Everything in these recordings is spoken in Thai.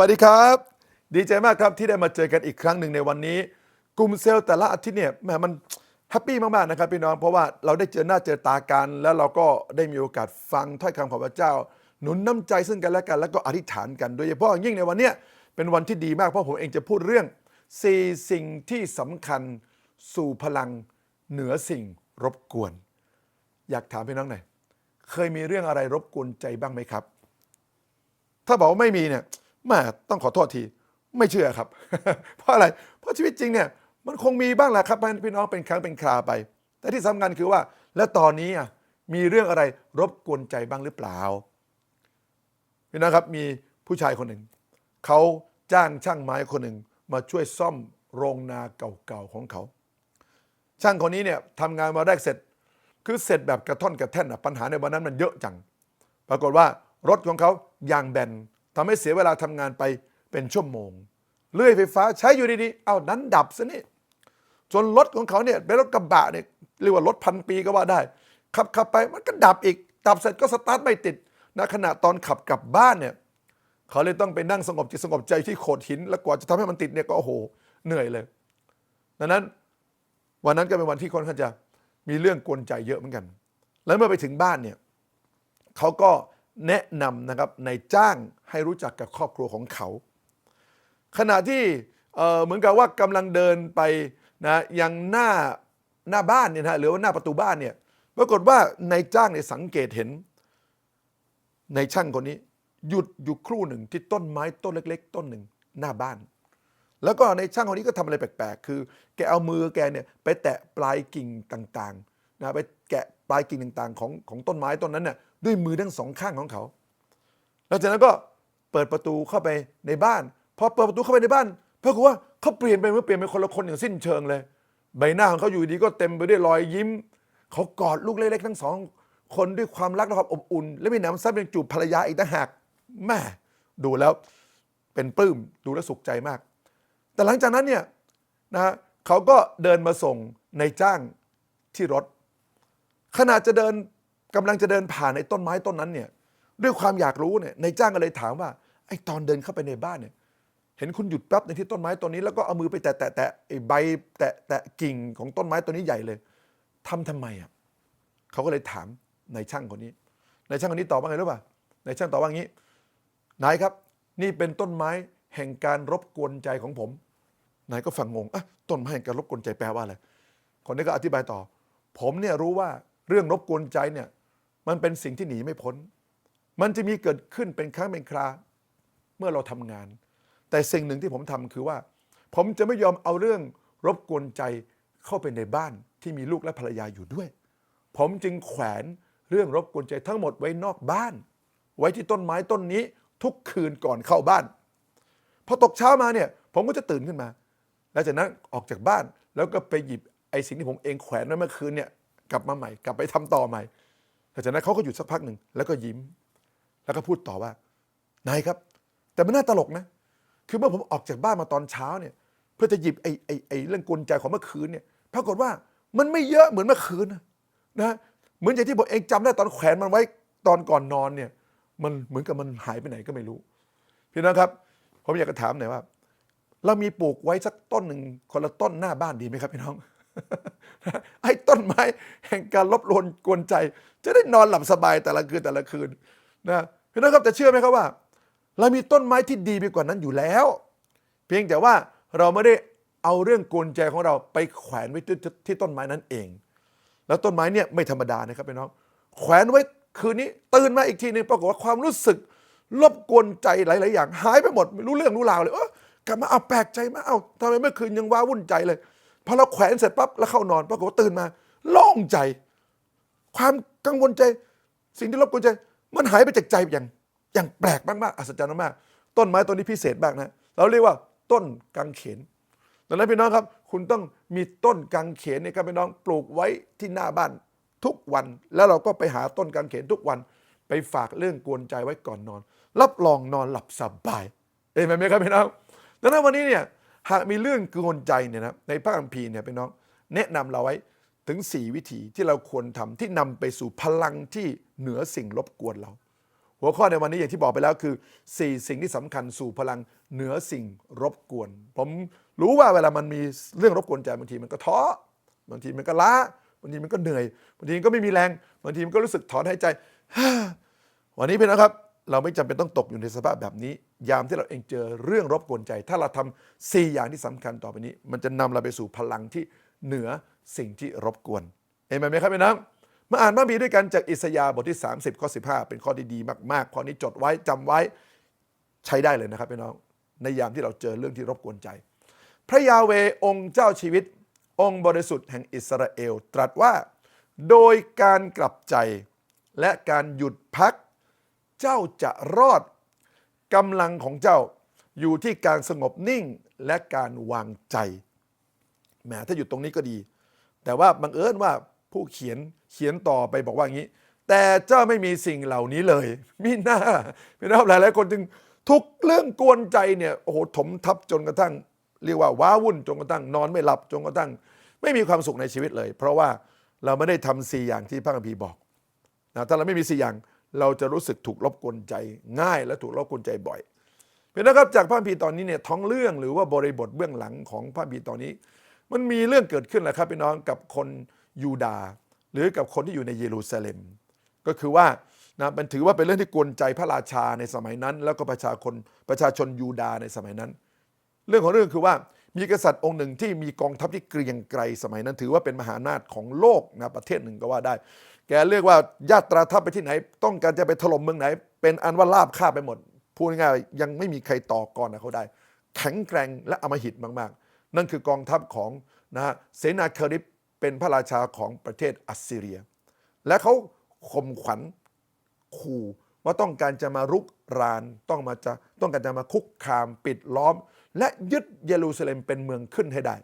วัสดีครับ ดีใจมากครับที่ได้มาเจอกันอีกครั้งหนึ่งในวันนี้ กลุ่มเซลล์แต่ละอาทิตย์เนี่ยแหมมันแฮปปี้มากๆนะครับพี่น้องเพราะว่าเราได้เจอหน้าเจอตากัน แล้วเราก็ได้มีโอกาสฟังถ้อยคำของพระเจ้า หนุนน้ำใจซึ่งกันและกัน แล้วก็อธิษฐานกันโดยเฉพาะยิ่งในวันเนี้ยเป็นวันที่ดีมากเพราะผมเองจะพูดเรื่องสี่สิ่งที่สำคัญสู่พลังเหนือสิ่งรบกวน อยากถามพี่น้องหน่อยเคยมีเรื่องอะไรรบกวนใจบ้างไหมครับ ถ้าบอกว่าไม่มีเนี่ย ม่ต้องขอโทษทีไม่เชื่อครับ เพราะอะไรเพราะชีวิตจริงเนี่ยมันคงมีบ้างแหละครับพี่น้องเป็นครั้งเป็นคราไป แต่ที่สำคัญคือว่า แล้วตอนนี้อะมีเรื่องอะไรรบกวนใจบ้างหรือเปล่าพี่น้องครับมีผู้ชายคนหนึ่งเขาจ้างช่างไม้คนหนึ่งมาช่วยซ่อมโรงนาเก่าๆของเขา ช่างคนนี้เนี่ยทำงานมาแรกเสร็จ คือเสร็จแบบกระท่อนกระแท่นอะปัญหาในวันนั้นมันเยอะจัง ปรากฏว่ารถของเขายางแบน ทำให้เสียเวลาทำงานไปเป็นชั่วโมง เลื่อยไฟฟ้าใช้อยู่ดีๆ เอานั้นดับซะนี่จนรถของเขาเนี่ยเป็นรถกระบะเนี่ยเรียกว่ารถพันปีก็ว่าได้ ขับขับไปมันก็ดับอีก ดับเสร็จก็สตาร์ทไม่ติดณขณะตอนขับกลับบ้านเนี่ยเขาเลยต้องไปนั่งสงบจิตสงบใจที่โขดหิน แล้วกว่าจะทำให้มันติดเนี่ยก็โอ้โหเหนื่อยเลย ดังนั้นวันนั้นก็เป็นวันที่ค่อนข้างจะมีเรื่องกวนใจเยอะเหมือนกัน แล้วเมื่อไปถึงบ้านเนี่ยเขาก็ แนะนำนะครับในจ้างให้รู้จักกับครอบครัวของเขา ขณะที่เหมือนกับว่ากำลังเดินไปนะยังหน้าหน้าบ้านเนี่ยนะหรือว่าหน้าประตูบ้านเนี่ยปรากฏว่านายจ้างเนี่ยสังเกตเห็นในช่างคนนี้ หยุดอยู่ครู่หนึ่งที่ต้นไม้ต้นเล็ก ๆ ต้นหนึ่งหน้าบ้าน แล้วก็ในช่างคนนี้ก็ทำอะไรแปลกๆ คือ แกเอามือแกเนี่ยไปแตะปลายกิ่งต่างๆนะไปแกะปลายกิ่งต่างๆ ของของต้นไม้ต้นนั้นน่ะ ด้วยมือทั้งสองข้างของเขา แล้วจากนั้นก็เปิดประตูเข้าไปในบ้าน พอเปิดประตูเข้าไปในบ้านปรากฏว่าเขาเปลี่ยนไปเมื่อเปลี่ยนเป็นคนละคนอย่างสิ้นเชิงเลย ใบหน้าของเขาอยู่ดีก็เต็มไปด้วยรอยยิ้ม เขากอดลูกเล็กๆทั้งสองคนด้วยความรักและความอบอุ่น และมีหนำซ้ำยังจูบภรรยาอีกต่างหากแม่ดูแล้วเป็นปลื้มดูแล้วสุขใจมาก แต่หลังจากนั้นเนี่ยนะฮะเขาก็เดินมาส่งในจ้างที่รถ ขณะจะเดิน กำลังจะเดินผ่านในต้นไม้ต้นนั้นเนี่ยด้วยความอยากรู้เนี่ยในจ้างก็เลยถามว่าไอ้ตอนเดินเข้าไปในบ้านเนี่ยเห็นคุณหยุดแป๊บในที่ต้นไม้ต้นนี้แล้วก็เอามือไปแตะแตะแตะไอ้ใบแตะแตะกิ่งของต้นไม้ต้นนี้ใหญ่เลยทำทำไมอะเขาก็เลยถามในช่างคนนี้ในช่างคนนี้ตอบว่าไงรู้ป่ะในช่างตอบว่างี้นายครับ นี่เป็นต้นไม้แห่งการรบกวนใจของผมนายก็ฟังงงอะต้นไม้แห่งการรบกวนใจแปลว่าอะไรคนนี้ก็อธิบายต่อ ผมเนี่ยรู้ว่าเรื่องรบกวนใจเนี่ย มันเป็นสิ่งที่หนีไม่พ้น มันจะมีเกิดขึ้นเป็นครั้งเป็นคราเมื่อเราทำงาน แต่สิ่งหนึ่งที่ผมทำคือว่า ผมจะไม่ยอมเอาเรื่องรบกวนใจเข้าไปในบ้านที่มีลูกและภรรยาอยู่ด้วย ผมจึงแขวนเรื่องรบกวนใจทั้งหมดไว้นอกบ้าน ไว้ที่ต้นไม้ต้นนี้ทุกคืนก่อนเข้าบ้านพอตกเช้ามาเนี่ย ผมก็จะตื่นขึ้นมาแล้วจากนั้นออกจากบ้านแล้วก็ไปหยิบไอ้สิ่งที่ผมเองแขวนไว้เมื่อคืนเนี่ยกลับมาใหม่ กลับไปทำต่อใหม่ แล้วจากนั้นเขาก็หยุดสักพักหนึ่งแล้วก็ยิ้ม แล้วก็พูดต่อว่านายครับ แต่มันน่าตลกนะ คือเมื่อผมออกจากบ้านมาตอนเช้าเนี่ย เพื่อจะหยิบไอ้ไอ้ไอ้เรื่องกลใจของเมื่อคืนเนี่ยปรากฏว่ามันไม่เยอะเหมือนเมื่อคืนนะนะเหมือนอย่างที่ผมเองจำได้ตอนแขวนมันไว้ตอนก่อนนอนเนี่ย มันเหมือนกับมันหายไปไหนก็ไม่รู้พี่น้องครับ ผมอยากจะถามหน่อยว่า เรามีปลูกไว้สักต้นหนึ่งคนละต้นหน้าบ้านดีไหมครับพี่น้องไอ้ต้นไม้แห่งการลบลวนกวนใจ จะได้นอนหลับสบายแต่ละคืนแต่ละคืนนะพี่น้องครับแต่เชื่อไหมครับว่า เรามีต้นไม้ที่ดีไปกว่านั้นอยู่แล้ว เพียงแต่ว่าเราไม่ได้เอาเรื่องกวนใจของเราไปแขวนไว้ที่ที่ต้นไม้นั้นเอง แล้วต้นไม้เนี่ยไม่ธรรมดานะครับพี่น้องแขวนไว้คืนนี้ตื่นมาอีกทีนึงปรากฏว่าความรู้สึกรบกวนใจหลาย ๆ อย่าง หายไปหมดไม่รู้เรื่องรู้ราวเลยเออกลับมาเอาแปลกใจมาเอาทำไมเมื่อคืนยังว้าวุ่นใจเลยพอเราแขวนเสร็จปั๊บแล้วเข้านอนปรากฏว่าตื่นมาโล่งใจ ความกังวลใจ สิ่งที่รบกวนใจ มันหายไปจากใจอย่างอย่างแปลกมากๆอัศจรรย์มากๆต้นไม้ต้นนี้พิเศษมากนะเราเรียกว่าต้นกังเขนดังนั้นพี่น้องครับ คุณต้องมีต้นกังเขนเนี่ยครับพี่น้องปลูกไว้ที่หน้าบ้านทุกวัน แล้วเราก็ไปหาต้นกังเขนทุกวัน ไปฝากเรื่องกวนใจไว้ก่อนนอน รับรองนอนหลับสบายเห็นไหมครับพี่น้องดังนั้นวันนี้เนี่ยหากมีเรื่องกวนใจเนี่ยนะในพระคัมภีร์เนี่ยพี่น้อง แนะนำเราไว้ ถึง 4 วิธีที่เราควรทำที่นำไปสู่พลังที่เหนือสิ่งรบกวนเรา หัวข้อในวันนี้อย่างที่บอกไปแล้วคือ 4 สิ่งที่สำคัญสู่พลังเหนือสิ่งรบกวน ผมรู้ว่าเวลามันมีเรื่องรบกวนใจบางทีมันก็ท้อบางทีมันก็ล้าบางทีมันก็เหนื่อยบางทีมันก็ไม่มีแรงบางทีมันก็รู้สึกถอนหายใจ วันนี้พี่นะครับ เราไม่จำเป็นต้องตกอยู่ในสภาพแบบนี้ ยามที่เราเองเจอเรื่องรบกวนใจ ถ้าเราทำสี่อย่างที่สำคัญต่อไปนี้ มันจะนำเราไปสู่พลังที่เหนือ สิ่งที่รบกวนเห็นไหมครับพี่น้องมาอ่านพระคัมภีด้วยกันจากอิสยาห์บทที่ 30 ข้อ 15 เป็นข้อดีๆมากๆ ข้อนี้จดไว้จำไว้ใช้ได้เลยนะครับพี่น้อง ในยามที่เราเจอเรื่องที่รบกวนใจ พระยาเวองค์เจ้าชีวิต องค์บริสุทธิ์แห่งอิสราเอล ตรัสว่า โดยการกลับใจและการหยุดพัก เจ้าจะรอดกำลังของเจ้าอยู่ที่การสงบนิ่งและการวางใจแหมถ้าหยุดตรงนี้ก็ดี แต่ว่าบังเอิญว่าผู้เขียนเขียนต่อไปบอกว่าอย่างนี้ แต่เจ้าไม่มีสิ่งเหล่านี้เลยมีหน้าพี่น้องหลายหลายคนจึงทุกเรื่องกวนใจเนี่ยโอ้โหถมทับจนกระทั่ง เรียกว่าว้าวุ่นจนกระทั่งนอนไม่หลับจนกระทั่ง ไม่มีความสุขในชีวิตเลย เพราะว่าเราไม่ได้ทำสี่อย่างที่พระคัมภีร์บอกนะถ้าเราไม่มีสี่อย่างเราจะรู้สึกถูกรบกวนใจง่ายและถูกรบกวนใจบ่อยเป็นนะครับจากพระคัมภีร์ตอนนี้เนี่ยท้องเรื่องหรือว่าบริบทเบื้องหลังของพระคัมภีร์ตอนนี้ มันมีเรื่องเกิดขึ้นแหละครับพี่น้องกับคนยูดา หรือกับคนที่อยู่ในเยรูซาเล็ม ก็คือว่านะมันถือว่าเป็นเรื่องที่กวนใจพระราชาในสมัยนั้น แล้วก็ประชาชนประชาชนยูดาในสมัยนั้น เรื่องของเรื่องคือว่ามีกษัตริย์องค์หนึ่งที่มีกองทัพที่เกรียงไกรสมัยนั้น ถือว่าเป็นมหาอำนาจของโลกนะประเทศหนึ่งก็ว่าได้ แกเรียกว่าญาตราทัพไปที่ไหน ต้องการจะไปถล่มเมืองไหน เป็นอันว่าลาบคาบไปหมดพูดง่ายๆยังไม่มีใครต่อกรกับเขาได้ แข็งแกร่งและอมหิตมากๆ นั่นคือกองทัพของนะฮะเสนาคริปเป็นพระราชาของประเทศอัสซีเรีย และเขาข่มขวัญขู่ว่าต้องการจะมารุกรานต้องมาจะต้องการจะมาคุกคามปิดล้อม และยึดเยรูซาเล็มเป็นเมืองขึ้นให้ได้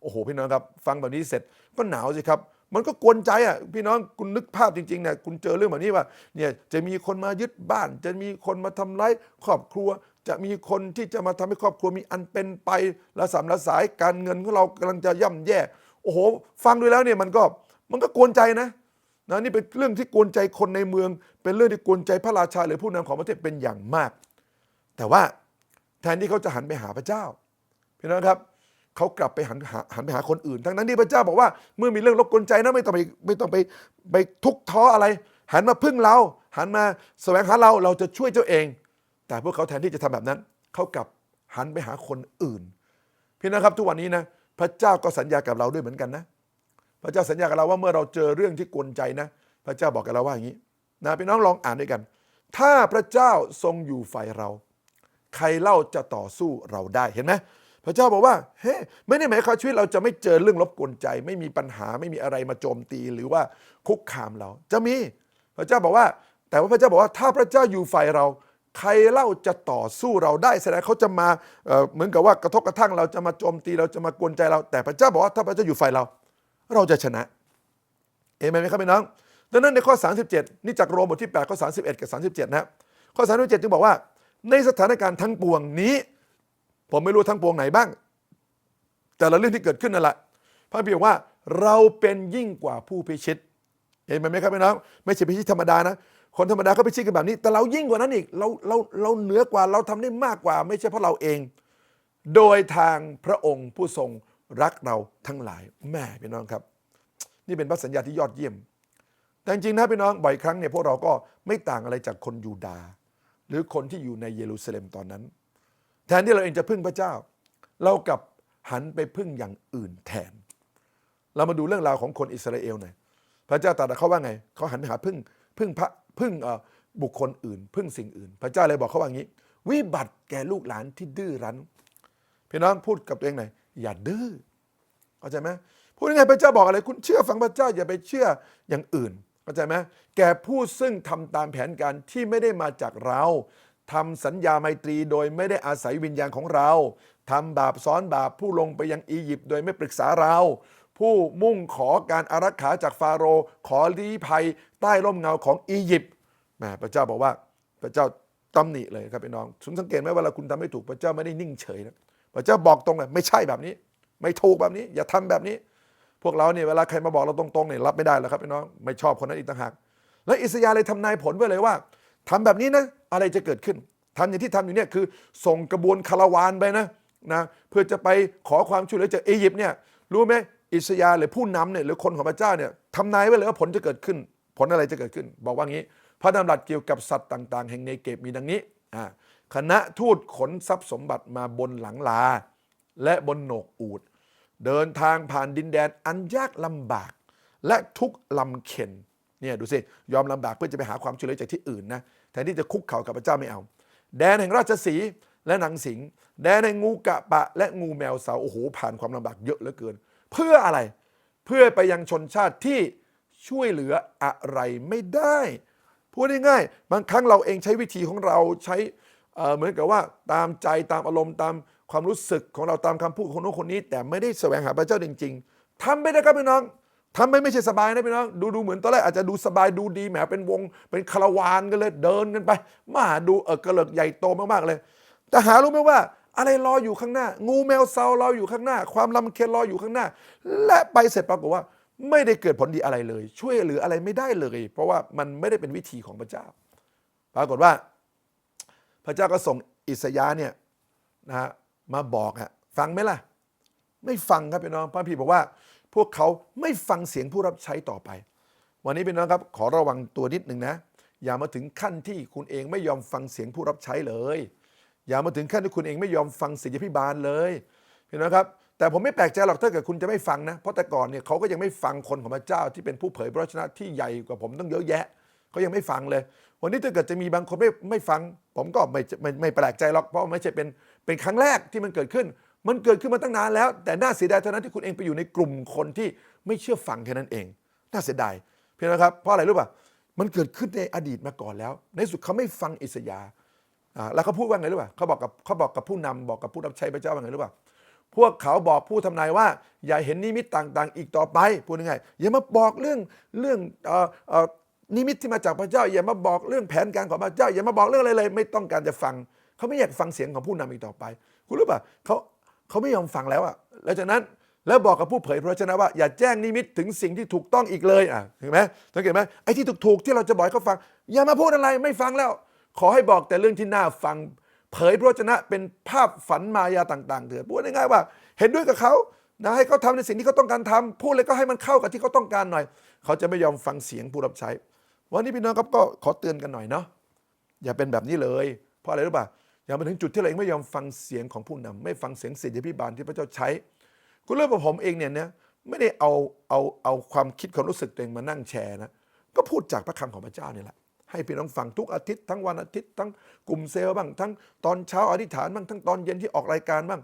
โอ้โห พี่น้องครับ ฟังแบบนี้เสร็จก็หนาวสิครับ มันก็กวนใจอะพี่น้องคุณนึกภาพจริงๆเนี่ยคุณเจอเรื่องแบบนี้ว่าเนี่ยจะมีคนมายึดบ้าน จะมีคนมาทำร้ายครอบครัว จะมีคนที่จะมาทำให้ครอบครัวมีอันเป็นไปละสามละสายการเงินของเรากำลังจะย่ำแย่ โอ้โห ฟังดูแล้วเนี่ยมันก็มันก็กวนใจนะนะนี่เป็นเรื่องที่กวนใจคนในเมือง เป็นเรื่องที่กวนใจพระราชาหรือผู้นำของประเทศเป็นอย่างมาก แต่ว่าแทนที่เขาจะหันไปหาพระเจ้าพี่น้องครับเขากลับไปหันหันไปหาคนอื่น ทั้งนั้นที่พระเจ้าบอกว่าเมื่อมีเรื่องรบกวนใจนะไม่ต้องไปไม่ต้องไปไปทุกข์ท้ออะไร หันมาพึ่งเรา หันมาแสวงหาเราเราจะช่วยเจ้าเอง แต่พวกเขาแทนที่จะทำแบบนั้นเขากลับหันไปหาคนอื่น พี่น้องครับทุกวันนี้นะพระเจ้าก็สัญญากับเราด้วยเหมือนกันนะ พระเจ้าสัญญากับเราว่าเมื่อเราเจอเรื่องที่กวนใจนะ พระเจ้าบอกกับเราว่าอย่างนี้นะพี่น้องลองอ่านด้วยกัน ถ้าพระเจ้าทรงอยู่ฝ่ายเรา ใครเล่าจะต่อสู้เราได้เห็นไหมพระเจ้าบอกว่าเฮ้ไม่ได้หมายความชีวิตเราจะไม่เจอเรื่องรบกวนใจ ไม่มีปัญหาไม่มีอะไรมาโจมตีหรือว่าคุกคามเรา จะมี พระเจ้าบอกว่า แต่ว่าพระเจ้าบอกว่าถ้าพระเจ้าอยู่ฝ่ายเรา ใครเล่าจะต่อสู้เราได้แสดงเขาจะมาเเหมือนกับว่ากระทบกระทั่งเราจะมาโจมตีเราจะมากวนใจเรา แต่พระเจ้าบอกว่าถ้าพระเจ้าอยู่ฝ่ายเรา เราจะชนะ เอเมนไหมครับพี่น้องดังนั้นในข้อ 37 นี่จากโรมบทที่ 8 ข้อ 31 กับ 37 นะข้อ 37 จึงบอกว่า ในสถานการณ์ทั้งปวงนี้ ผมไม่รู้ทั้งปวงไหนบ้าง แต่ละเรื่องที่เกิดขึ้นนั่นแหละพระบิดบอกว่าเราเป็นยิ่งกว่าผู้พิชิตเห็นไหมครับพี่น้องไม่ใช่พิชิตธรรมดานะ คนธรรมดาเขาพิชิตกันแบบนี้ แต่เรายิ่งกว่านั้นอีก เราเราเราเหนือกว่าเราทำได้มากกว่า ไม่ใช่เพราะเราเอง โดยทางพระองค์ผู้ทรงรักเราทั้งหลายแม่พี่น้องครับ นี่เป็นพระสัญญาที่ยอดเยี่ยม แต่จริงนะพี่น้องบ่อยครั้งเนี่ยพวกเราก็ไม่ต่างอะไรจากคนยูดาห์หรือคนที่อยู่ในเยรูซาเล็มตอนนั้น แทนที่เราเองจะพึ่งพระเจ้า เรากลับหันไปพึ่งอย่างอื่นแทน เรามาดูเรื่องราวของคนอิสราเอลหน่อยพระเจ้าตรัสเขาว่าไงเขาหันไปหาพึ่งพึ่งพระ พึ่งบุคคลอื่น พึ่งสิ่งอื่น พระเจ้าเลยบอกเขาว่าอย่างนี้ วิบัติแก่ลูกหลานที่ดื้อรั้นพี่น้องพูดกับตัวเองหน่อยอย่าดื้อเข้าใจไหมพูดยังไงพระเจ้าบอกอะไร คุณเชื่อฟังพระเจ้าอย่าไปเชื่ออย่างอื่นเข้าใจไหมแก่ผู้ซึ่งทำตามแผนการที่ไม่ได้มาจากเราทำสัญญาไมตรีโดยไม่ได้อาศัยวิญญาณของเราทำบาปซ้อนบาปผู้ลงไปยังอียิปต์โดยไม่ปรึกษาเรา ผู้มุ่งขอการอารักขาจากฟาโรห์ขอลี้ภัยใต้ร่มเงาของอียิปต์แหมพระเจ้าบอกว่าพระเจ้าตำหนิเลยครับพี่น้องคุณสังเกตไหมเวลาคุณทำไม่ถูกพระเจ้าไม่ได้นิ่งเฉยนะพระเจ้าบอกตรงเลยไม่ใช่แบบนี้ ไม่ถูกแบบนี้ อย่าทำแบบนี้ พวกเราเนี่ยเวลาใครมาบอกเราตรงๆเนี่ยรับไม่ได้แล้วครับพี่น้องไม่ชอบคนนั้นอีกต่างหากแล้วอิสยาห์เลยทำนายผลไว้เลยว่าทำแบบนี้นะอะไรจะเกิดขึ้นทำอย่างที่ทำอยู่เนี่ยคือส่งกระบวนคาราวานไปนะนะเพื่อจะไปขอความช่วยเหลือจากอียิปต์เนี่ยรู้ไหม อิสยาห์หรือผู้นำเนี่ยหรือคนของพระเจ้าเนี่ยทำนายไว้เลยว่าผลจะเกิดขึ้น ผลอะไรจะเกิดขึ้น บอกว่างี้ พระดำรัสเกี่ยวกับสัตว์ต่าง ๆ แห่งเนเกบมีดังนี้อ่าคณะทูตขนทรัพย์สมบัติมาบนหลังลา และบนโหนกอูดเดินทางผ่านดินแดนอันยากลำบาก และทุกลำเข็นเนี่ยดูสิยอมลำบากเพื่อจะไปหาความช่วยเหลือจากที่อื่นนะแทนที่จะคุกเข่ากับพระเจ้าไม่เอา แดนแห่งราชสีและหนังสิง แดนแห่งงูกะปะ และงูแมวเสาโอ้โหผ่านความลำบากเยอะเหลือเกิน เพื่ออะไร เพื่อไปยังชนชาติที่ช่วยเหลืออะไรไม่ได้ พูดง่ายๆบางครั้งเราเองใช้วิธีของเราใช้เเหมือนกับว่าตามใจตามอารมณ์ตามความรู้สึกของเราตามคำพูดของคนโน้นคนนี้ แต่ไม่ได้แสวงหาพระเจ้าจริง ๆทำไม่ได้ครับพี่น้องทำไม่ไม่ใช่สบายนะพี่น้องดูดูเหมือนตอนแรกอาจจะดูสบายดูดีแหมเป็นวง เป็นคาราวานกันเลยเดินกันไปมาดูเออกระเลิกใหญ่โตมากๆเลย แต่หารู้ไหมว่า อะไรรออยู่ข้างหน้า งูแมวเซารออยู่ข้างหน้า ความลำเค็ญรออยู่ข้างหน้า และไปเสร็จปรากฏว่า ไม่ได้เกิดผลดีอะไรเลย ช่วยเหลืออะไรไม่ได้เลย เพราะว่ามันไม่ได้เป็นวิธีของพระเจ้า ปรากฏว่า พระเจ้าก็ส่งอิสยาเนี่ยนะฮะมาบอกฮะฟังไหมล่ะ ไม่ฟังครับพี่น้องพระพี่บอกว่า พวกเขาไม่ฟังเสียงผู้รับใช้ต่อไป วันนี้พี่น้องครับ ขอระวังตัวนิดหนึ่งนะ อย่ามาถึงขั้นที่คุณเองไม่ยอมฟังเสียงผู้รับใช้เลย อย่ามาถึงขั้นที่คุณเองไม่ยอมฟังศิษยพิบาลเลยพี่น้องครับแต่ผมไม่แปลกใจหรอกถ้าเกิดคุณจะไม่ฟังนะเพราะแต่ก่อนเนี่ยเขาก็ยังไม่ฟังคนของพระเจ้าที่เป็นผู้เผยพระวจนะที่ใหญ่กว่าผมต้องเยอะแยะเขายังไม่ฟังเลย วันนี้ถ้าเกิดจะมีบางคนไม่ไม่ฟัง ผมก็ไม่ไม่ไม่แปลกใจหรอกเพราะไม่ใช่เป็นเป็นครั้งแรกที่มันเกิดขึ้น มันเกิดขึ้นมาตั้งนานแล้ว แต่น่าเสียดายเท่านั้นที่คุณเองไปอยู่ในกลุ่มคนที่ไม่เชื่อฟังแค่นั้นเอง น่าเสียดายเพียงนะครับเพราะอะไรรู้ป่ะมันเกิดขึ้นในอดีตมาก่อนแล้ว ในสุดเขาไม่ฟังอิสยาห์อ่า แล้วเขาพูดว่าไงรู้ป่ะเขาบอกกับเขาบอกกับผู้นำบอกกับผู้รับใช้พระเจ้าว่าไงรู้ป่ะพวกเขาบอกผู้ทำนายว่า อย่าเห็นนิมิตต่างๆ อีกต่อไปพูดยังไงอย่ามาบอกเรื่องเรื่องออนิมิตที่มาจากพระเจ้า อย่ามาบอกเรื่องแผนการของพระเจ้า อย่ามาบอกเรื่องอะไรเลยไม่ต้องการจะฟัง เขาไม่อยากฟังเสียงของผู้นำอีกต่อไป คุณรู้ป่ะเขาเขาไม่ยอมฟังแล้วอะแล้วจากนั้นแล้วบอกกับผู้เผยพระวจนะว่าอย่าแจ้งนิมิตถึงสิ่งที่ถูกต้องอีกเลยอะเห็นไหมสังเกตไหมไอ้ที่ถูกๆที่เราจะบอกให้เขาฟัง อย่ามาพูดอะไรไม่ฟังแล้ว ขอให้บอกแต่เรื่องที่น่าฟัง เผยพระวจนะเป็นภาพฝันมายาต่าง ๆเถิดพูดง่ายๆว่า เห็นด้วยกับเขานะให้เขาทำในสิ่งที่เขาต้องการทำพูดเลยก็ให้มันเข้ากับที่เขาต้องการหน่อย เขาจะไม่ยอมฟังเสียงผู้รับใช้ วันนี้พี่น้องครับก็ขอเตือนกันหน่อยเนาะอย่าเป็นแบบนี้เลย เพราะอะไรรู้ป่ะอย่ามาถึงจุดที่เราเองไม่ยอมฟังเสียงของผู้นำไม่ฟังเสียงศิษยาพิบาลที่พระเจ้าใช้ คุณเรื่องของผมเองเนี่ยนะไม่ได้เอาเอาเอาความคิดความรู้สึกตัวเองมานั่งแชร์นะก็พูดจากพระคำของพระเจ้านี่แหละ ให้พี่น้องฟังทุกอาทิตย์ทั้งวันอาทิตย์ทั้งกลุ่มเซลล์บ้าง ทั้งตอนเช้าอธิษฐานบ้างทั้งตอนเย็นที่ออกรายการบ้าง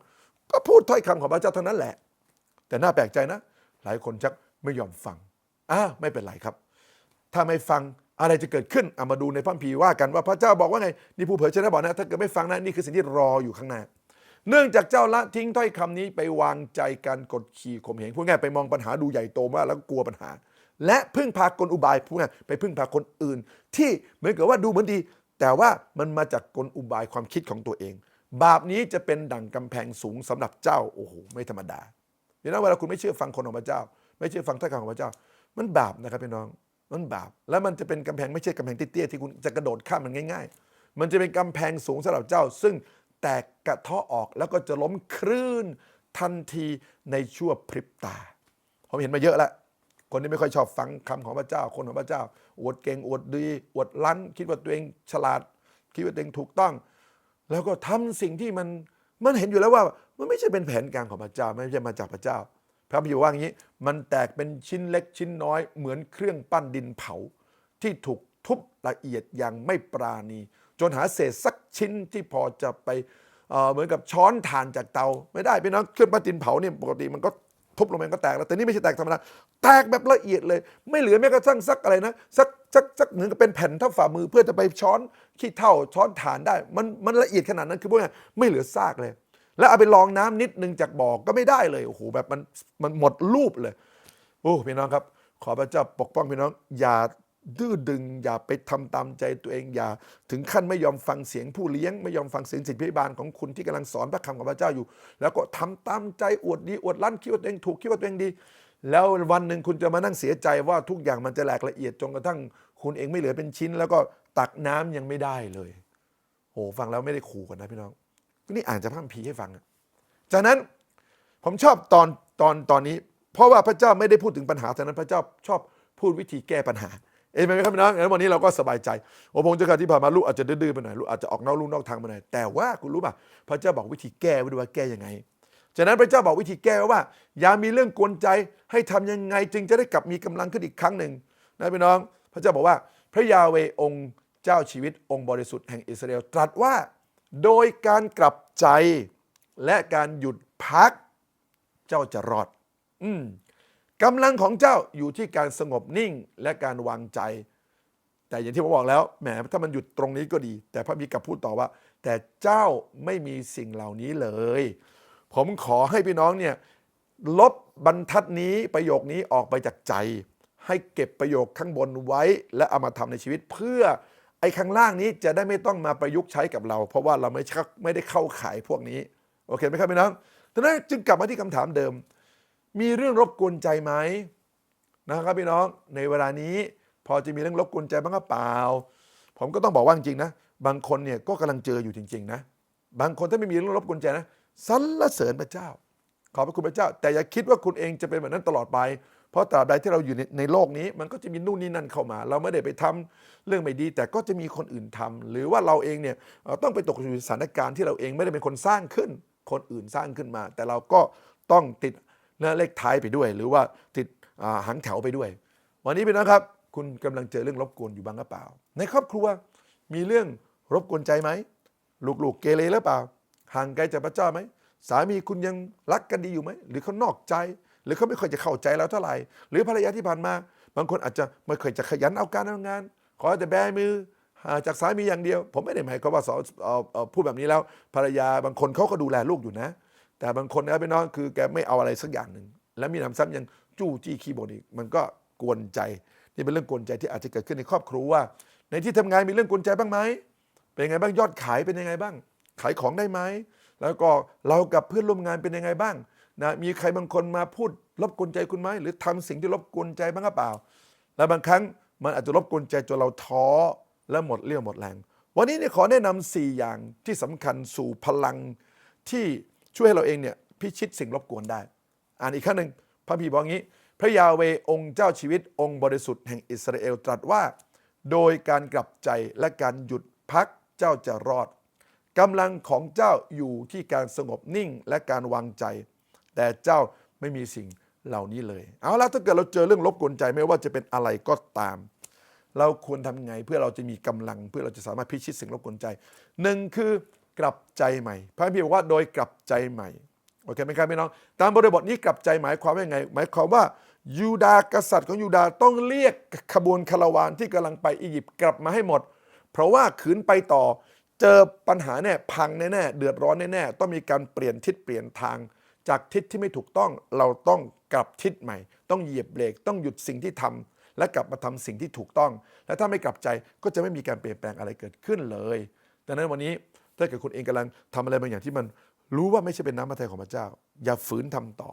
ก็พูดถ้อยคำของพระเจ้าเท่านั้นแหละ แต่น่าแปลกใจนะ หลายคนชักไม่ยอมฟังอ่าไม่เป็นไรครับ ถ้าไม่ฟังอะไรจะเกิดขึ้นเอามาดูในพระคัมภีว่ากันว่าพระเจ้าบอกว่าไงนี่ผู้เผยชนะบอกนะถ้าเกิดไม่ฟังนะนี่คือสิ่งที่รออยู่ข้างหน้า เนื่องจากเจ้าละทิ้งถ้อยคำนี้ไปวางใจการกดขี่ข่มเหงพูดง่ายไปมองปัญหาดูใหญ่โตมากแล้วก็กลัวปัญหา และพึ่งพากลอุบายพูดง่ายไปพึ่งพาคนอื่น ที่เหมือนกับว่าดูเหมือนดี แต่ว่ามันมาจากกลอุบายความคิดของตัวเอง บาปนี้จะเป็นดั่งกำแพงสูงสำหรับเจ้าโอ้โหไม่ธรรมดาเห็นไหมเวลาคุณไม่เชื่อฟังคนของพระเจ้า ไม่เชื่อฟังถ้อยคำของพระเจ้า มันบาปนะครับพี่น้องมันบาปแล้วมันจะเป็นกำแพงไม่ใช่กำแพงเตี้ยๆที่คุณจะกระโดดข้ามมันง่าย ๆ มันจะเป็นกำแพงสูงสำหรับเจ้า ซึ่งแตกกระเทาะออกแล้วก็จะล้มคลื่นทันทีในชั่วพริบตา ผมเห็นมาเยอะแล้ว คนที่ไม่ค่อยชอบฟังคำของพระเจ้า คนของพระเจ้า อวดเก่งอวดดี อวดลั้น คิดว่าตัวเองฉลาด คิดว่าตัวเองถูกต้อง แล้วก็ทำสิ่งที่มันมันเห็นอยู่แล้วว่า มันไม่ใช่เป็นแผนการของพระเจ้าไม่ใช่มาจากพระเจ้า พระบิดว่าอย่างนี้ มันแตกเป็นชิ้นเล็กชิ้นน้อย เหมือนเครื่องปั้นดินเผา ที่ถูกทุบละเอียดอย่างไม่ปราณี จนหาเศษสักชิ้นที่พอจะไปเเหมือนกับช้อนถ่านจากเตา ไม่ได้พี่น้องเครื่องปั้นดินเผาเนี่ยปกติมันก็ ทุบลงไปมันก็แตกแล้วแต่นี่ไม่ใช่แตกธรรมดาแตกแบบละเอียดเลย ไม่เหลือแม้กระทั่งสักอะไรนะสักสักสักเหมือนกับเป็นแผ่นเท่าฝ่ามือเพื่อจะไปช้อนขี้เท่าช้อนฐานได้มันมันละเอียดขนาดนั้นคือพวกนี้ไม่เหลือซากเลย แล้วเอาไปลองน้ำนิดนึงจากบ่อก็ไม่ได้เลยโอ้โหแบบมันมันหมดรูปเลยโอ้พี่น้องครับ ขอพระเจ้าปกป้องพี่น้องอย่า ดื้อดึงอย่าไปทำตามใจตัวเองอย่า ถึงขั้นไม่ยอมฟังเสียงผู้เลี้ยง ไม่ยอมฟังเสียงสิทธิพิบาลของคุณที่กำลังสอนพระคำของพระเจ้าอยู่ แล้วก็ทำตามใจอวดดีอวดลั่นคิดว่าตัวเองถูกคิดว่าตัวเองดี แล้ววันหนึ่งคุณจะมานั่งเสียใจว่าทุกอย่างมันจะแหลกละเอียดจนกระทั่งคุณเองไม่เหลือเป็นชิ้น แล้วก็ตักน้ำยังไม่ได้เลยโหฟังแล้วไม่ได้ขู่กันนะพี่น้องนี่อ่านจากพระคัมภีร์ให้ฟังจากนั้นผมชอบตอนตอนตอนนี้ เพราะว่าพระเจ้าไม่ได้พูดถึงปัญหาแต่นั้นพระเจ้าชอบพูดวิธีแก้ปัญหา เอ้ยไหมครับพี่น้องงั้นวันนี้เราก็สบายใจโอ้พงศ์เจ้าการที่ผ่านมาลูกอาจจะดื้อๆไปหน่อยลูกอาจจะออกนอกลูกนอกทางไปหน่อยแต่ว่าคุณรู้ป่ะพระเจ้าบอกวิธีแก้ไว้ด้วยว่าแก้ยังไงจากนั้นพระเจ้าบอกวิธีแก้ว่า อย่ามีเรื่องกวนใจให้ทำยังไง จึงจะได้กลับมีกำลังขึ้นอีกครั้งหนึ่งนะพี่น้อง พระเจ้าบอกว่า พระยาเวองค์เจ้าชีวิตองค์บริสุทธิ์แห่งอิสราเอลตรัสว่า โดยการกลับใจและการหยุดพักเจ้าจะรอด อืม กำลังของเจ้าอยู่ที่การสงบนิ่งและการวางใจ แต่อย่างที่ผมบอกแล้วแหมถ้ามันหยุดตรงนี้ก็ดี แต่พระมีกับพูดต่อว่า แต่เจ้าไม่มีสิ่งเหล่านี้เลย ผมขอให้พี่น้องเนี่ยลบบรรทัดนี้ประโยคนี้ออกไปจากใจ ให้เก็บประโยคข้างบนไว้ และเอามาทำในชีวิตเพื่อไอ้ข้างล่างนี้จะได้ไม่ต้องมาประยุกต์ใช้กับเรา เพราะว่าเราไม่ชักไม่ได้เข้าขายพวกนี้โอเคไหมครับพี่น้องดังนั้นจึงกลับมาที่คำถามเดิม มีเรื่องรบกวนใจไหมนะครับพี่น้องในเวลานี้ พอจะมีเรื่องรบกวนใจบ้างหรือเปล่า ผมก็ต้องบอกว่าจริงนะ บางคนเนี่ยก็กำลังเจออยู่จริง ๆ นะ บางคนถ้าไม่มีเรื่องรบกวนใจนะสรรเสริญพระเจ้า ขอบพระคุณพระเจ้า แต่อย่าคิดว่าคุณเองจะเป็นแบบนั้นตลอดไป เพราะตราบใดที่เราอยู่ในในโลกนี้ มันก็จะมีนู่นนี่นั่นเข้ามา เราไม่ได้ไปทำเรื่องไม่ดี แต่ก็จะมีคนอื่นทำหรือว่าเราเองเนี่ยต้องไปตกอยู่ในสถานการณ์ที่เราเองไม่ได้เป็นคนสร้างขึ้น คนอื่นสร้างขึ้นมา แต่เราก็ต้องติด นะเลขท้ายไปด้วย หรือว่าติดหางแถวไปด้วย วันนี้เป็นนะครับ คุณกำลังเจอเรื่องรบกวนอยู่บ้างหรือเปล่า ในครอบครัวมีเรื่องรบกวนใจไหมลูกๆเกเรหรือเปล่า ห่างไกลจากพระเจ้าไหมสามีคุณยังรักกันดีอยู่ไหมหรือเขานอกใจ หรือเขาไม่ค่อยจะเข้าใจเราเท่าไหร่ หรือภรรยาที่ผ่านมา บางคนอาจจะไม่เคยจะขยันเอาการเอางาน ขอแต่แบมือหาจากสามีอย่างเดียว ผมไม่ได้หมายความว่าสอออเอ่อพูดแบบนี้แล้ว ภรรยาบางคนเขาก็ดูแลลูกอยู่นะ แต่บางคนนะพี่น้องคือแกไม่เอาอะไรสักอย่างหนึ่งและมีหนำซ้ำยังจู้จี้ขี้บ่นอีก มันก็กวนใจนี่เป็นเรื่องกวนใจที่อาจจะเกิดขึ้นในครอบครัวในที่ทำงานมีเรื่องกวนใจบ้างไหมเป็นยังไงบ้างยอดขายเป็นยังไงบ้าง ขายของได้ไหมแล้วก็เรากับเพื่อนร่วมงานเป็นยังไงบ้างนะมีใครบางคนมาพูดรบกวนใจคุณไหมหรือทำสิ่งที่รบกวนใจบ้างหรือเปล่า และบางครั้งมันอาจจะรบกวนใจจนเราท้อและหมดเรี่ยวหมดแรง วันนี้เนี่ยขอแนะนำ4อย่างที่สำคัญสู่พลังที่ ช่วยให้เราเองเนี่ยพิชิตสิ่งรบกวนได้ อ่านอีกครั้งหนึ่งพระพีบอกงี้ พระยาเวองค์เจ้าชีวิตองค์บริสุทธิ์แห่งอิสราเอลตรัสว่า โดยการกลับใจและการหยุดพักเจ้าจะรอดกำลังของเจ้าอยู่ที่การสงบนิ่งและการวางใจ แต่เจ้าไม่มีสิ่งเหล่านี้เลย เอาละถ้าเกิดเราเจอเรื่องรบกวนใจไม่ว่าจะเป็นอะไรก็ตาม เราควรทำไงเพื่อเราจะมีกำลังเพื่อเราจะสามารถพิชิตสิ่งรบกวนใจหนึ่งคือ กลับใจใหม่ พระพี่บอกว่าโดยกลับใจใหม่โอเคไหมครับพี่น้อง ตามบริบทนี้กลับใจหมายความว่ายังไง หมายความว่ายูดาห์กษัตริย์ของยูดาห์ต้องเรียกขบวนคาราวานที่กำลังไปอียิปต์กลับมาให้หมด เพราะว่าขืนไปต่อเจอปัญหาเนี่ยพังแน่ๆเดือดร้อนแน่ๆต้องมีการเปลี่ยนทิศเปลี่ยนทาง จากทิศที่ไม่ถูกต้องเราต้องกลับทิศใหม่ ต้องเหยียบเบรกต้องหยุดสิ่งที่ทำและกลับมาทำสิ่งที่ถูกต้อง และถ้าไม่กลับใจก็จะไม่มีการเปลี่ยนแปลงอะไรเกิดขึ้นเลยดังนั้นวันนี้ ถ้าเกิดคุณเองกำลังทำอะไรบางอย่างที่มันรู้ว่าไม่ใช่เป็นน้ำพระทัยของพระเจ้า อย่าฝืนทำต่อ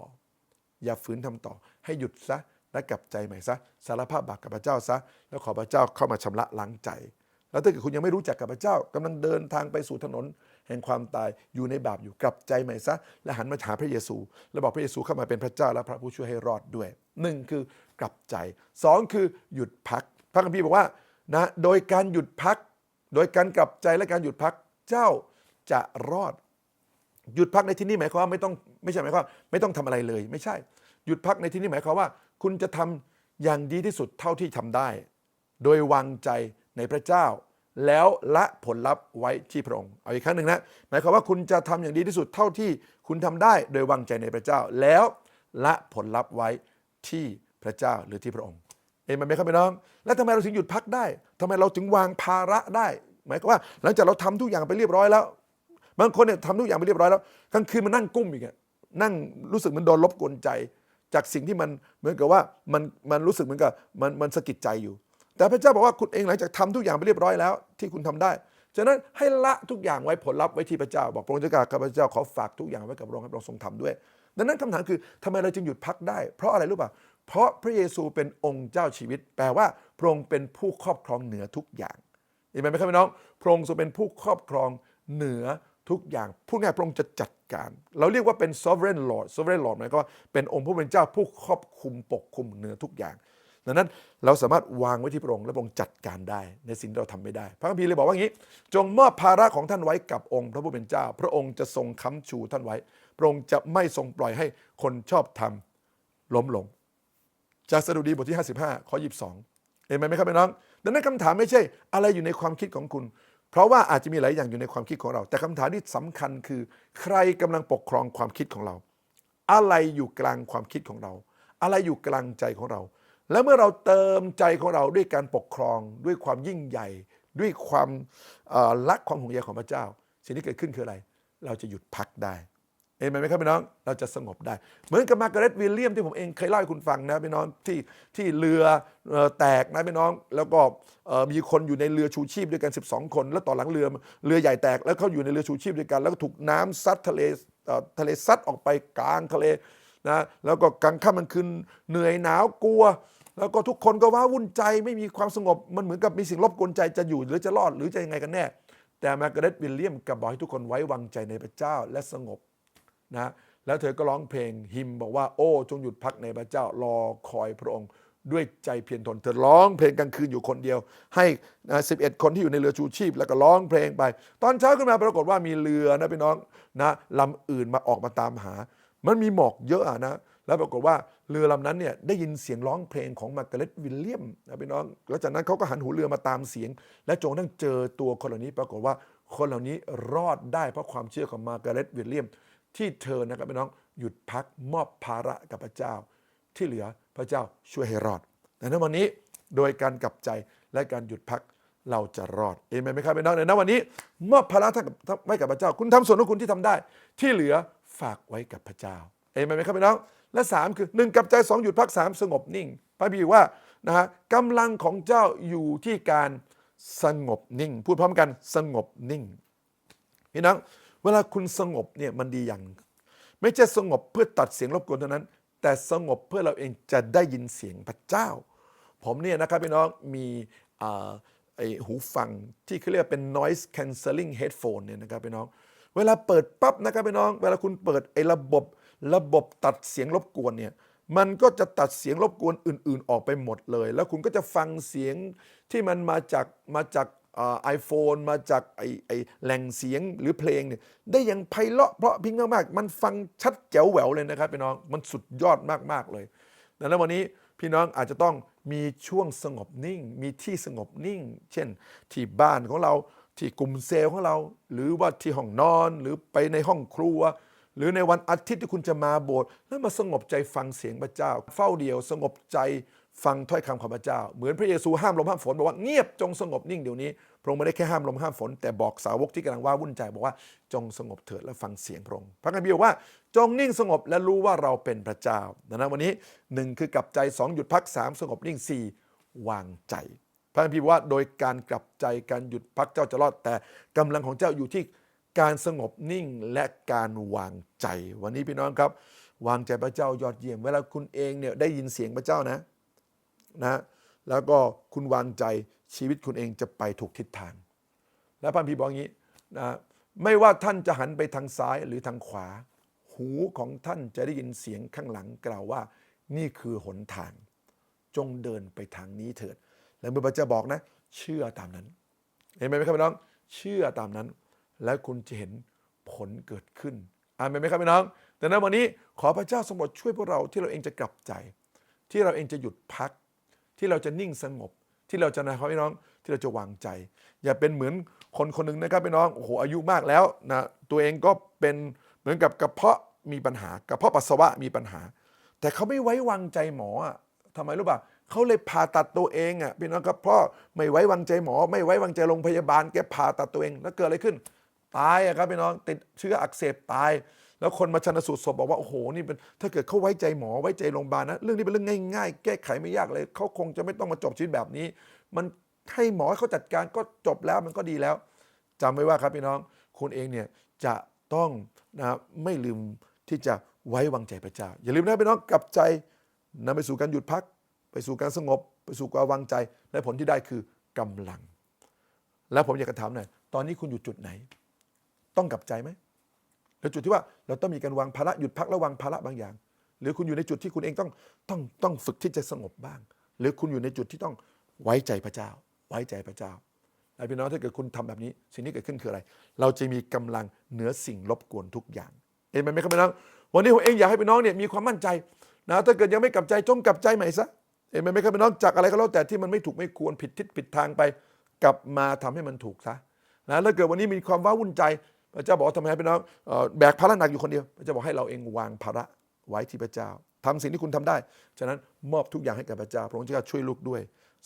อย่าฝืนทำต่อ ให้หยุดซะและกลับใจใหม่ซะสารภาพบาปกับพระเจ้าซะ แล้วขอพระเจ้าเข้ามาชำระล้างใจ แล้วถ้าเกิดคุณยังไม่รู้จักกับพระเจ้ากำลังเดินทางไปสู่ถนน แห่งความตายอยู่ในบาปอยู่กลับใจใหม่ซะและหันมาหาพระเยซู แล้วบอกพระเยซูเข้ามาเป็นพระเจ้าและพระผู้ช่วยให้รอดด้วยหนึ่งคือกลับใจสองคือหยุดพัก พระคัมภีร์บอกว่านะโดยการหยุดพัก โดยการกลับใจและการหยุดพัก เจ้าจะรอด หยุดพักในที่นี้หมายความว่าไม่ต้องไม่ใช่หมายความว่าไม่ต้องทำอะไรเลย ไม่ใช่ หยุดพักในที่นี้หมายความว่า คุณจะทำอย่างดีที่สุดเท่าที่ทำได้ โดยวางใจในพระเจ้า แล้วละผลลัพธ์ไว้ที่พระองค์เอาอีกครั้งหนึ่งนะหมายความว่าคุณจะทำอย่างดีที่สุดเท่าที่คุณทำได้ โดยวางใจในพระเจ้า แล้วละผลลัพธ์ไว้ที่พระเจ้าหรือที่พระองค์เอ็นมันไหมครับพี่น้อง แล้วทำไมเราถึงหยุดพักได้ทำไมเราถึงวางภาระได้ หมายความว่าหลังจากเราทำทุกอย่างไปเรียบร้อยแล้วบางคนเนี่ยทำทุกอย่างไปเรียบร้อยแล้วกลางคืนมันนั่งกุ้มอีกอะนั่งรู้สึกมันโดนลบกวนใจ จากสิ่งที่มันเหมือนกับว่ามันมันรู้สึกเหมือนกับมันมันสะกิดใจอยู่ แต่พระเจ้าบอกว่าคุณเองหลังจากทำทุกอย่างไปเรียบร้อยแล้ว ที่คุณทำได้ฉะนั้นให้ละทุกอย่างไว้ผลลัพธ์ไว้ที่พระเจ้า บอกพระองค์เจ้าข้าพเจ้าขอฝากทุกอย่างไว้กับพระองค์ให้พระองค์ทรงทำด้วย ดังนั้นคำถามคือทำไมเราจึงหยุดพักได้ เพราะอะไรรู้ป่ะเพราะพระเยซูเป็นองค์เจ้าชีวิต แปลว่าพระองค์เป็นผู้ครอบครองเหนือทุกอย่าง เห็นไหมครับพี่น้อง พระองค์ทรงเป็นผู้ครอบครองเหนือทุกอย่างพูดง่ายๆพระองค์จะจัดการ เราเรียกว่าเป็น sovereign lord sovereign lord หมายความว่าเป็นองค์ผู้เป็นเจ้าผู้ครอบคุมปกคุมเหนือทุกอย่าง ดังนั้นเราสามารถวางไว้ที่พระองค์และพระองค์จัดการได้ในสิ่งที่เราทำไม่ได้ พระคัมภีร์เลยบอกว่าอย่างนี้ จงมอบภาระของท่านไว้กับองค์พระผู้เป็นเจ้า พระองค์จะทรงค้ำชูท่านไว้ พระองค์จะไม่ทรงปล่อยให้คนชอบธรรมล้มลง จากสดุดีบทที่ 55ข้อ22เห็นไหมไหมครับพี่น้อง ดังนั้นคำถามไม่ใช่อะไรอยู่ในความคิดของคุณ เพราะว่าอาจจะมีหลายอย่างอยู่ในความคิดของเรา แต่คำถามที่สำคัญคือ ใครกำลังปกครองความคิดของเรา อะไรอยู่กลางความคิดของเรา อะไรอยู่กลางใจของเรา แล้วเมื่อเราเติมใจของเราด้วยการปกครองด้วยความยิ่งใหญ่ ด้วยความรักความห่วงใยของพระเจ้า สิ่งที่เกิดขึ้นคืออะไร เราจะหยุดพักได้ เห็นไหมครับพี่น้อง เราจะสงบได้ เหมือนกับมาร์กาเร็ตวิลเลียมที่ผมเองเคยเล่าให้คุณฟังนะพี่น้องที่ที่เรือเออแตกนะพี่น้อง แล้วก็มีคนอยู่ในเรือชูชีพด้วยกัน 12 คน แล้วต่อหลังเรือเรือใหญ่แตก แล้วเขาอยู่ในเรือชูชีพด้วยกัน แล้วก็ถูกน้ำซัดทะเลเทะเลซัดออกไปกลางทะเลนะแล้วก็กลางค่ำมันคืนเหนื่อยหนาวกลัว แล้วก็ทุกคนก็ว้าวุ่นใจไม่มีความสงบมันเหมือนกับมีสิ่งรบกวนใจจะอยู่หรือจะรอดหรือจะยังไงกันแน่ แต่มาร์กาเร็ตวิลเลียมกลับบอกให้ทุกคนไว้วางใจในพระเจ้าและสงบ นะแล้วเธอก็ร้องเพลงฮิมบอกว่าโอ้จงหยุดพักในพระเจ้ารอคอยพระองค์ด้วยใจเพียรทนเธอร้องเพลงกลางคืนอยู่คนเดียว ให้สิบเอ็ดคนที่อยู่ในเรือชูชีพ แล้วก็ร้องเพลงไป ตอนเช้าขึ้นมาปรากฏว่ามีเรือนะพี่น้องนะลำอื่นมาออกมาตามหา มันมีหมอกเยอะอะนะแล้วปรากฏว่าเรือลำนั้นเนี่ยได้ยินเสียงร้องเพลงของมาร์กาเร็ตวิลเลียมนะพี่น้องแล้วจากนั้นเขาก็หันหูเรือมาตามเสียง และจงทั้งเจอตัวคนเหล่านี้ ปรากฏว่าคนเหล่านี้รอดได้เพราะความเชื่อของมาร์กาเร็ตวิลเลียม ที่เธอนะครับพี่น้องหยุดพักมอบภาระกับพระเจ้า ที่เหลือพระเจ้าช่วยให้รอดดังนั้นวันนี้โดยการกลับใจและการหยุดพักเราจะรอดเอเมนไหมครับพี่น้องในนั้นวันนี้ มอบภาระไว้กับพระเจ้า คุณทำส่วนของคุณที่ทำได้ ที่เหลือฝากไว้กับพระเจ้าเอเมนไหมครับพี่น้องและสามคือหนึ่งกลับใจสองหยุดพักสามสงบนิ่งพระบีร์ว่านะฮะกำลังของเจ้าอยู่ที่การสงบนิ่ง พูดพร้อมกันสงบนิ่ง พี่น้อง เวลาคุณสงบเนี่ยมันดีอย่าง ไม่ใช่สงบเพื่อตัดเสียงรบกวนเท่านั้น แต่สงบเพื่อเราเองจะได้ยินเสียงพระเจ้า ผมเนี่ยนะครับพี่น้องมีไอหูฟังที่เขาเรียกเป็น noise cancelling headphone เนี่ยนะครับพี่น้อง เวลาเปิดปั๊บนะครับพี่น้อง เวลาคุณเปิดไอ้ระบบระบบตัดเสียงรบกวนเนี่ยมันก็จะตัดเสียงรบกวนอื่น ๆ ออกไปหมดเลย แล้วคุณก็จะฟังเสียงที่มันมาจากมาจาก ไอโฟนมาจากไอไอแหล่งเสียงหรือเพลงเนี่ยได้อย่างไพเราะเพราะพิงมากๆ มันฟังชัดแจ๋วแหววเลยนะครับพี่น้องมันสุดยอดมากๆเลยดังนั้นวันนี้พี่น้องอาจจะต้องมีช่วงสงบนิ่ง มีที่สงบนิ่ง เช่นที่บ้านของเราที่กลุ่มเซลล์ของเรา หรือว่าที่ห้องนอนหรือไปในห้องครัว หรือในวันอาทิตย์ที่คุณจะมาโบสถ์แล้วมาสงบใจฟังเสียงพระเจ้า เฝ้าเดียวสงบใจฟังถ้อยคำของพระเจ้า เหมือนพระเยซูห้ามลมห้ามฝนบอกว่าเงียบจงสงบนิ่งเดี๋ยวนี้ พระองค์ไม่ได้แค่ห้ามลมห้ามฝน แต่บอกสาวกที่กำลังว่าวุ่นใจบอกว่าจงสงบเถิดและฟังเสียงพระองค์พระคัมภีร์บอกว่าจงนิ่งสงบและรู้ว่าเราเป็นพระเจ้าดังนั้นวันนี้หนึ่งคือกลับใจสองหยุดพักสามสงบนิ่งสี่วางใจ พระคัมภีร์บอกว่าโดยการกลับใจการหยุดพักเจ้าจะรอด แต่กำลังของเจ้าอยู่ที่การสงบนิ่งและการวางใจ วันนี้พี่น้องครับ วางใจพระเจ้ายอดเยี่ยม เวลาคุณเองเนี่ยได้ยินเสียงพระเจ้านะนะ แล้วก็คุณวางใจชีวิตคุณเองจะไปถูกทิศทาง และพระพีบอกอย่างนี้นะไม่ว่าท่านจะหันไปทางซ้ายหรือทางขวา หูของท่านจะได้ยินเสียงข้างหลังกล่าวว่า นี่คือหนทาง จงเดินไปทางนี้เถิด และเมื่อพระเจ้าบอกนะ เชื่อตามนั้น เห็นไหมครับพี่น้อง เชื่อตามนั้น แล้วคุณจะเห็นผลเกิดขึ้นอามนไหมครับพี่น้อง แต่ในวันนี้ขอพระเจ้าสมบูรณ์ช่วยพวกเราที่เราเองจะกลับใจ ที่เราเองจะหยุดพัก ที่เราจะนิ่งสงบ ที่เราจะนะครับพี่น้องที่เราจะวางใจ อย่าเป็นเหมือนคนคนหนึ่งนะครับพี่น้องโอ้โหอายุมากแล้วนะตัวเองก็เป็นเหมือนกับกระเพาะมีปัญหากระเพาะปัสสาวะมีปัญหา แต่เขาไม่ไว้วางใจหมออะทำไมรู้ป่ะเขาเลยผ่าตัดตัวเองอะพี่น้องครับเพราะไม่ไว้วางใจหมอ ไม่ไว้วางใจโรงพยาบาลแกผ่าตัดตัวเองแล้วเกิดอะไรขึ้น ตายอะครับพี่น้องติดเชื้ออักเสบตาย แล้วคนมาชันสูตรศพบอกว่าโอ้โหนี่เป็นถ้าเกิดเขาไว้ใจหมอไว้ใจโรงพยาบาลนะเรื่องนี้เป็นเรื่องง่าย ๆ แก้ไขไม่ยากเลยเขาคงจะไม่ต้องมาจบชีวิตแบบนี้ มันให้หมอให้เขาจัดการก็จบแล้วมันก็ดีแล้วจำไว้ว่าครับพี่น้อง คุณเองเนี่ยจะต้องนะไม่ลืมที่จะไว้วางใจพระเจ้า อย่าลืมนะพี่น้องกลับใจนำไปสู่การหยุดพัก ไปสู่การสงบ ไปสู่การวางใจและผลที่ได้คือกำลัง แล้วผมอยากจะถามหน่อยตอนนี้คุณอยู่จุดไหน ต้องกลับใจไหม หรือจุดที่ว่าเราต้องมีการวางภาระหยุดพักแล้วางภาระบางอย่าง หรือคุณอยู่ในจุดที่คุณเองต้องต้องต้องฝึกที่จะสงบบ้าง หรือคุณอยู่ในจุดที่ต้องไว้ใจพระเจ้า ไว้ใจพระเจ้าไอ้พี่น้องถ้าเกิดคุณทำแบบนี้ สิ่งที่เกิดขึ้นคืออะไร เราจะมีกำลังเหนือสิ่งรบกวนทุกอย่างเห็นไหมครับพี่น้องวันนี้ผมเองอยากให้พี่น้องเนี่ยมีความมั่นใจนะถ้าเกิดยังไม่กลับใจจงกลับใจใหม่ซะเห็นไหมครับพี่น้องจากอะไรก็แล้วแต่ที่มันไม่ถูกไม่ควรผิดทิศผิดทางไป กลับมาทำให้มันถูกซะนะแล้วเกิดวันนี้มีความว้าวุ่นใจ พระเจ้าบอกว่าทำไมพี่น้องแบกภาระหนักอยู่คนเดียว พระเจ้าบอกให้เราเองวางภาระไว้ที่พระเจ้าทำสิ่งที่คุณทำได้ ฉะนั้นมอบทุกอย่างให้แก่พระเจ้า พระองค์จะช่วยลูกด้วย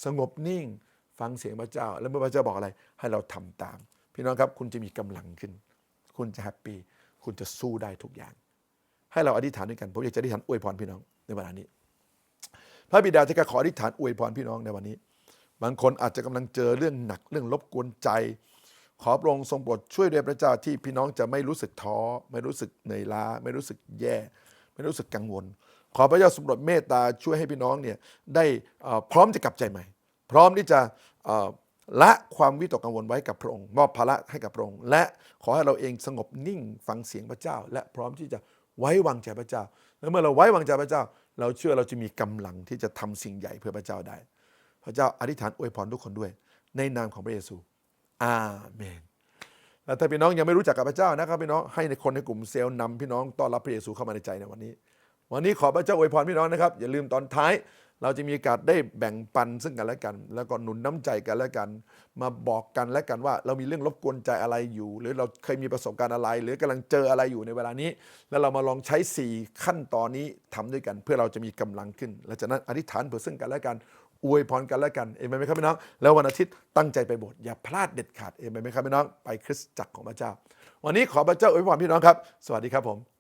สงบนิ่งฟังเสียงพระเจ้า แล้วเมื่อพระเจ้าบอกอะไร ให้เราทำตาม พี่น้องครับคุณจะมีกำลังขึ้น คุณจะแฮปปี้คุณจะสู้ได้ทุกอย่าง ให้เราอธิษฐานด้วยกันผมอยากจะอธิษฐานอวยพรพี่น้องในเวลานี้ พระบิดาจะขออธิษฐานอวยพรพี่น้องในวันนี้ บางคนอาจจะกำลังเจอเรื่องหนักเรื่องรบกวนใจ ขอพระองค์ทรงโปรดช่วยด้วยพระเจ้าที่พี่น้องจะไม่รู้สึกท้อ ไม่รู้สึกเหนื่อยล้า ไม่รู้สึกแย่ ไม่รู้สึกกังวล ขอพระเจ้าทรงโปรดเมตตาช่วยให้พี่น้องเนี่ยได้พร้อมจะกลับใจใหม่ พร้อมที่จะละความวิตกกังวลไว้กับพระองค์ มอบภาระให้กับพระองค์ และขอให้เราเองสงบนิ่งฟังเสียงพระเจ้า และพร้อมที่จะไว้วางใจพระเจ้า และเมื่อเราไว้วางใจพระเจ้า เราเชื่อเราจะมีกำลังที่จะทำสิ่งใหญ่เพื่อพระเจ้าได้ พระเจ้าอธิษฐานอวยพรทุกคนด้วย ในนามของพระเยซู อาเมนแล้วถ้าพี่น้องยังไม่รู้จักกับพระเจ้านะครับพี่น้องให้ในคนในกลุ่มเซลล์นำพี่น้องต้อนรับพระเยซูเข้ามาในใจในวันนี้ วันนี้ขอพระเจ้าอวยพรพี่น้องนะครับ อย่าลืมตอนท้าย เราจะมีโอกาสได้แบ่งปันซึ่งกันและกัน แล้วก็หนุนน้ำใจกันและกัน มาบอกกันและกันว่า เรามีเรื่องรบกวนใจอะไรอยู่ หรือเราเคยมีประสบการณ์อะไร หรือกำลังเจออะไรอยู่ในเวลานี้ แล้วเรามาลองใช้ 4 ขั้นตอนนี้ทำด้วยกัน เพื่อเราจะมีกำลังขึ้นและจากนั้นอธิษฐานเพื่อซึ่งกันและกัน อวยพรกันและกันเอเมนไหมครับพี่น้อง แล้ววันอาทิตย์ตั้งใจไปโบสถ์อย่าพลาดเด็ดขาดเอเมนไหมครับพี่น้องไปคริสตจักรของพระเจ้า วันนี้ขอพระเจ้าอวยพรพี่น้องครับ สวัสดีครับผม